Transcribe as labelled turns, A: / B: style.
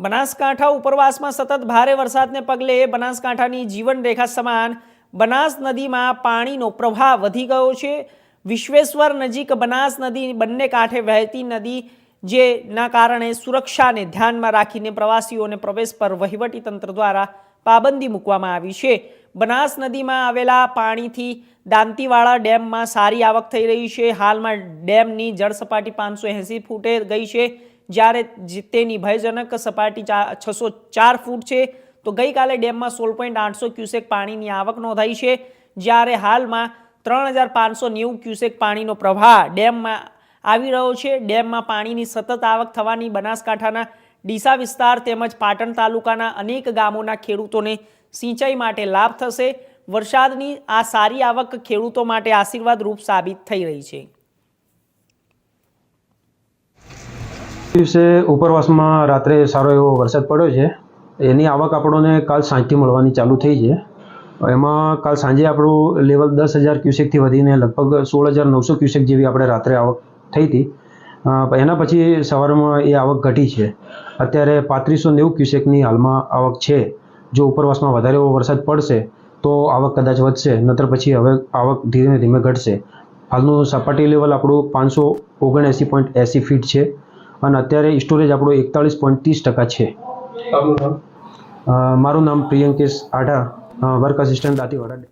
A: બનાસકાંઠા ઉપરવાસમાં સતત ભારે વરસાદને પગલે બનાસકાંઠાની જીવનરેખા સમાન બનાસ નદીમાં પાણીનો પ્રવાહ વધી ગયો છે. વિશ્વેશ્વર નજીક બનાસ નદી બંને કાંઠે વહેતી નદી જેના કારણે સુરક્ષાને ધ્યાનમાં રાખીને પ્રવાસીઓને પ્રવેશ પર વહીવટીતંત્ર દ્વારા પાબંદી મૂકવામાં આવી છે. બનાસ નદીમાં આવેલા પાણીથી દાંતીવાળા ડેમમાં સારી આવક થઈ રહી છે. હાલમાં ડેમની જળ સપાટી પાંચસો એંસી ફૂટે ગઈ છે. જ્યારે તેની ભયજનક સપાટી છસો ચાર ફૂટ છે, તો ગઈકાલે ડેમમાં સોળ પોઈન્ટ આઠસો ક્યુસેક પાણીની આવક નોંધાઈ છે. જ્યારે હાલમાં ત્રણ હજાર પાંચસો નેવું ક્યુસેક પાણીનો પ્રવાહ ડેમમાં આવી રહ્યો છે. ડેમમાં પાણીની સતત આવક થવાની બનાસકાંઠાના ડીસા વિસ્તાર તેમજ પાટણ તાલુકાના અનેક ગામોના ખેડૂતોને સિંચાઈ માટે લાભ થશે. વરસાદની આ સારી આવક ખેડૂતો માટે આશીર્વાદ રૂપ સાબિત થઈ રહી છે.
B: દિવસે ઉપરવાસમાં રાત્રે સારો એવો વરસાદ પડ્યો છે. એની આવક આપણને કાલ સાંજથી મળવાની ચાલુ થઈ છે. એમાં કાલ સાંજે આપણું લેવલ દસ હજાર ક્યુસેકથી વધીને લગભગ સોળ હજાર નવસો ક્યુસેક જેવી આપણે રાત્રે આવક થઈ હતી. એના પછી સવારમાં એ આવક ઘટી છે. અત્યારે પાંત્રીસો નેવું ક્યુસેકની હાલમાં આવક છે. જો ઉપરવાસમાં વધારે એવો વરસાદ પડશે તો આવક કદાચ વધશે નતર પછી હવે આવક ધીમે ધીમે ઘટશે. હાલનું સપાટી લેવલ આપણું પાંચસો ઓગણએંસી પોઈન્ટ એંસી ફીટ છે અને અત્યારે સ્ટોરેજ આપણું એકતાળીસ પોઈન્ટ ત્રીસ ટકા છે. મારું નામ પ્રિયંકેશ આઢા વર્ક અસિસ્ટન્ટ દાંતીવાડા.